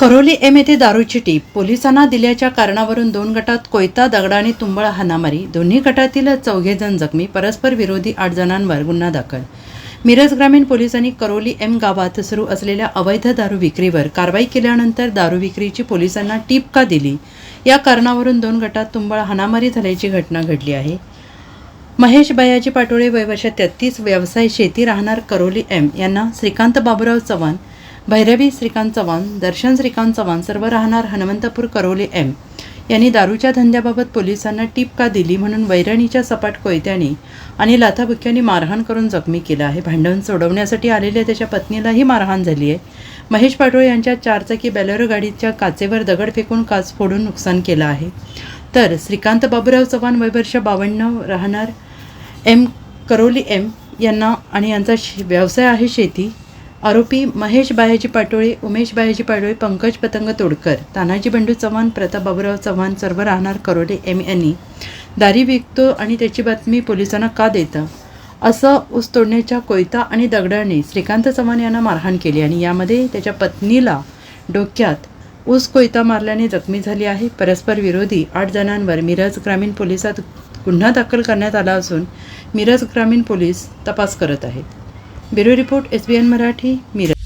Karoli M येथे दारूची टीप. पोलिसांना दिल्याच्या कारणावरून दोन गटात कोयता दगडाने तुंबळ हाणामारी. दोन्ही गटातील चौघे जण जखमी परस्पर विरोधी आठ जणांवर गुन्हा दाखल. मिरज ग्रामीण पोलिसांनी करोली एम गावात सुरू असलेल्या अवैध दारू विक्रीवर कारवाई केल्यानंतर दारू विक्रीची पोलिसांना टीप का दिली? या कारणावरून दोन गटात तुंबळ हाणामारी झाल्याची घटना घडली आहे. महेश बयाजी पाटोळे वय वर्ष तेहतीस व्यवसाय शेती राहणार करोली एम यांना श्रीकांत बाबुराव चव्हाण भैरवी श्रीकांत चव्हाण दर्शन श्रीकांत चव्हाण सर्व राहणार हनुमंतपूर करोली एम यांनी दारूच्या धंद्याबाबत पोलिसांना टीप का दिली म्हणून वैरणीच्या सपाट कोयत्याने आणि लाथाबुक्क्यांनी मारहाण करून जखमी केलं आहे. भांडण सोडवण्यासाठी आलेल्या त्याच्या पत्नीलाही मारहाण झाली आहे. महेश पाटोळे यांच्या चारचाकी बॅलेरो गाडीच्या काचेवर दगड फेकून काच फोडून नुकसान केलं आहे. तर श्रीकांत बाबूराव चव्हाण वयवर्ष बावन्न राहणार एम करोली एम यांना आणि यांचा व्यवसाय आहे शेती. आरोपी महेश बायाजी पाटोळे उमेश बायाजी पाटोळे पंकज पतंग तोडकर तानाजी बंडू चव्हाण प्रताप बाबूराव चव्हाण सर्व राहणार करोडे एम यांनी दारी विकतो आणि त्याची बातमी पोलिसांना का देतं? असं ऊस तोडण्याच्या कोयता आणि दगडाने श्रीकांत चव्हाण यांना मारहाण केली आणि यामध्ये त्याच्या पत्नीला डोक्यात ऊस कोयता मारल्याने जखमी झाली आहे. परस्पर विरोधी आठ जणांवर मिरज ग्रामीण पोलिसात गुन्हा दाखल करण्यात आला असून मिरज ग्रामीण पोलीस तपास करत आहेत. Bureau report S B N Marathi Miraj.